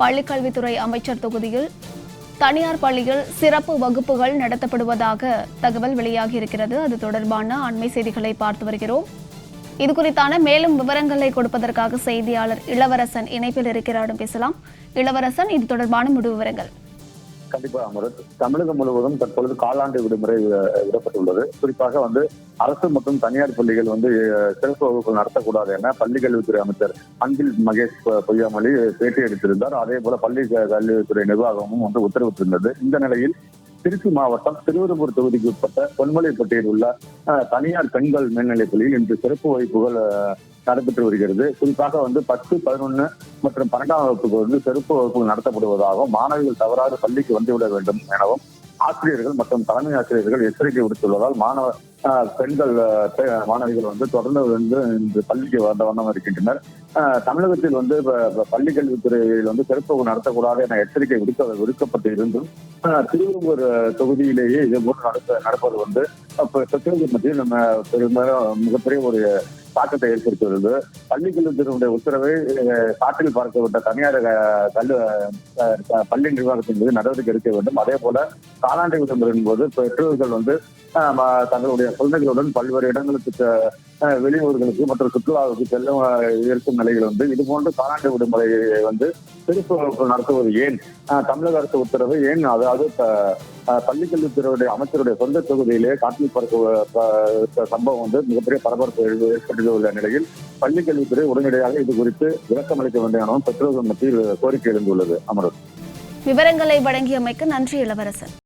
பள்ளிக்கல்வித்துறை அமைச்சர் தொகுதியில் தனியார் பள்ளியில் சிறப்பு வகுப்புகள் நடத்தப்படுவதாக தகவல் வெளியாகியிருக்கிறது. அது தொடர்பான அண்மை செய்திகளை பார்த்து வருகிறோம். இது குறித்தான மேலும் விவரங்களை கொடுப்பதற்காக செய்தியாளர் இளவரசன் இணைப்பில் இருக்கிறாரிடம் பேசலாம். இளவரசன் இது தொடர்பான முழு விவரங்கள். கண்டிப்பா அமரத் தமிழகம் முழுவதும் தற்பொழுது காலாண்டு விடுமுறை விடப்பட்டுள்ளது. குறிப்பாக வந்து அரசு மற்றும் தனியார் பள்ளிகள் வந்து சிறப்பு வகுப்புகள் நடத்தக்கூடாது என பள்ளி கல்வித்துறை அமைச்சர் அன்பில் மகேஷ் பொய்யாமொழி பேட்டி எடுத்திருந்தார் அதே போல பள்ளி கல்வித்துறை நிர்வாகமும் வந்து உத்தரவிட்டிருந்தது. இந்த நிலையில் திருச்சி மாவட்டம் திருவெரும்பூர் தொகுதிக்கு உட்பட்ட பொன்மலைப்பட்டியில் உள்ள அஹ், தனியார் பெண்கள் மேல்நிலைப் பள்ளியில் இன்று சிறப்பு வகுப்புகள் அஹ், நடைபெற்று வருகிறது. குறிப்பாக வந்து பத்து பதினொன்னு மற்றும் பன்னெண்டாம் வகுப்புக்கு வந்து சிறப்பு வகுப்புகள் நடத்தப்படுவதாகவும் மாணவிகள் தவறாது பள்ளிக்கு வந்துவிட வேண்டும் எனவும் ஆசிரியர்கள் மற்றும் தலைமை ஆசிரியர்கள் எச்சரிக்கை விடுத்துள்ளதால் மாணவ பெண்கள் மாணவிகள் வந்து தொடர்ந்து வந்து இந்த பள்ளிக்கு வந்த வண்ணம் இருக்கின்றனர். தமிழகத்தில் வந்து பள்ளி கல்வித்துறையில் வந்து சிறப்பு நடத்தக்கூடாது என எச்சரிக்கை விடுக்க விடுக்கப்பட்டு இருந்தும் திருவள்ளூர் தொகுதியிலேயே இது போன்று நடத்த நடப்பது வந்து அப்ப பெற்றோர்கள் மத்தியில் நம்ம பெரும்பாலும் மிகப்பெரிய ஒரு தாக்கத்தை ஏற்படுத்தியுள்ளது. பள்ளி கல்வித்துறையினுடைய உத்தரவை அஹ், காற்றில் பார்க்கப்பட்ட தனியார் கல்வி பள்ளி நிர்வாகத்தின் மீது நடவடிக்கை எடுக்க வேண்டும். அதே போல காலாண்டு விடுமுறையின் போது பெற்றோர்கள் வந்து தங்களுடைய குழந்தைகளுடன் பல்வேறு இடங்களுக்கு வெளியூர்களுக்கு மற்றும் சுற்றுலாவுக்கு செல்ல இருக்கும் நிலையில் வந்து இது போன்ற காலாண்டு விடுமுறை வந்து சிறப்பு நடத்துவது ஏன்? தமிழக அரசு உத்தரவு ஏன்? அதாவது பள்ளிக்கல்வித்துறையுடைய அமைச்சருடைய சொந்த தொகுதியிலே காட்டில் பறக்க சம்பவம் வந்து மிகப்பெரிய பரபரப்பு ஏற்பட்டுள்ள நிலையில் பள்ளிக்கல்வித்துறை உடனடியாக இது குறித்து விளக்கம் அளிக்க வேண்டும் எனவும் பெற்றோர்கள் மத்தியில் கோரிக்கை எழுந்துள்ளது. அமரர். விவரங்களை வழங்கியமைக்கு நன்றி இளவரசன்.